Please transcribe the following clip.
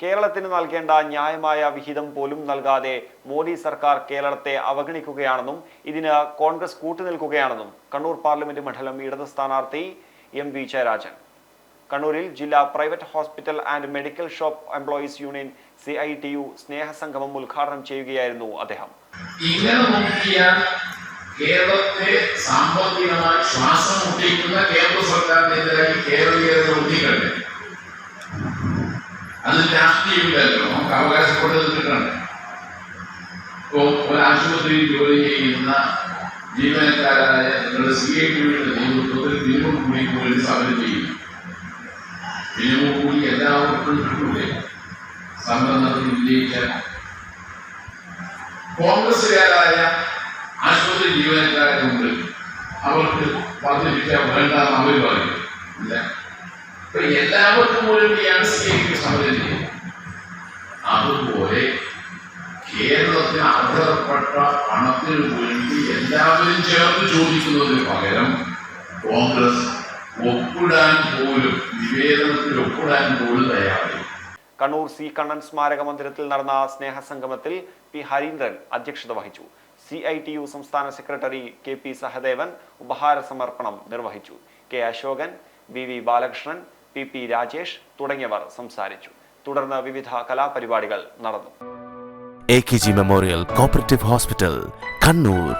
കേരളത്തിന് നൽകേണ്ട ന്യായമായ വിഹിതം പോലും നൽകാതെ മോദി സർക്കാർ കേരളത്തെ അവഗണിക്കുകയാണെന്നും ഇതിന് കോൺഗ്രസ് കൂട്ടുനിൽക്കുകയാണെന്നും കണ്ണൂർ പാർലമെന്റ് മണ്ഡലം ഇടത് സ്ഥാനാർത്ഥി എം വി ജയരാജൻ. കണ്ണൂരിൽ ജില്ലാ private hospital and medical shop employees union C I T U സ്നേഹസംഗമം ഉദ്ഘാടനം ചെയ്യുകയായിരുന്നു അദ്ദേഹം. കേരളത്തെ സാമ്പത്തികമായി ശ്വാസം മുട്ടിക്കുന്ന കേന്ദ്ര സർക്കാരിനെതിരായി നോക്കിക്കണ്ടേ അത് രാഷ്ട്രീയമില്ലല്ലോ. നമുക്ക് അവകാശപ്പെട്ടത് കിട്ടണം. ഇപ്പോ ഒരു ആശുപത്രിയിൽ ജോലി ചെയ്യുന്ന ജീവനക്കാരായ നിങ്ങളുടെ സി നേതൃത്വത്തിൽ മിനിമം കൂലിക്ക് വേണ്ടി സമരം ചെയ്യും മിനിമം കൂലി എല്ലാവർക്കും കിട്ടൂലേ? സമരം നടത്തി വിജയിച്ചാൽ കോൺഗ്രസുകാരായ ആശുപത്രി ജീവനക്കാരുണ്ട് അവർക്ക് പദ്ധതി വേണ്ടെന്ന് അവർ പറയും. ഇല്ല. ഇപ്പൊ എല്ലാവർക്കും വേണ്ടിയാണ് സി ഐ സമരം ചെയ്യുന്നത് അതുപോലെ കേരളത്തിന് അർഹതപ്പെട്ട പണത്തിന് വേണ്ടി എല്ലാവരും ചേർന്ന് ചോദിക്കുന്നതിന് പകരം കോൺഗ്രസ് ഒപ്പിടാൻ പോലും നിവേദനത്തിൽ ഒപ്പിടാൻ പോലും തയ്യാറായി. കണ്ണൂർ സി കണ്ണൻ സ്മാരക മന്ദിരത്തിൽ നടന്ന സ്നേഹസംഗമത്തിൽ പി ഹരീന്ദ്രൻ അധ്യക്ഷത വഹിച്ചു. സി ഐ ടി യു സംസ്ഥാന സെക്രട്ടറി കെ പി സഹദേവൻ ഉപഹാര സമർപ്പണം നിർവഹിച്ചു. K Ashokan V V Balakrishnan P P Rajesh തുടങ്ങിയവർ സംസാരിച്ചു. തുടർന്ന് വിവിധ കലാപരിപാടികൾ നടന്നു. A K G memorial cooperative hospital Kannur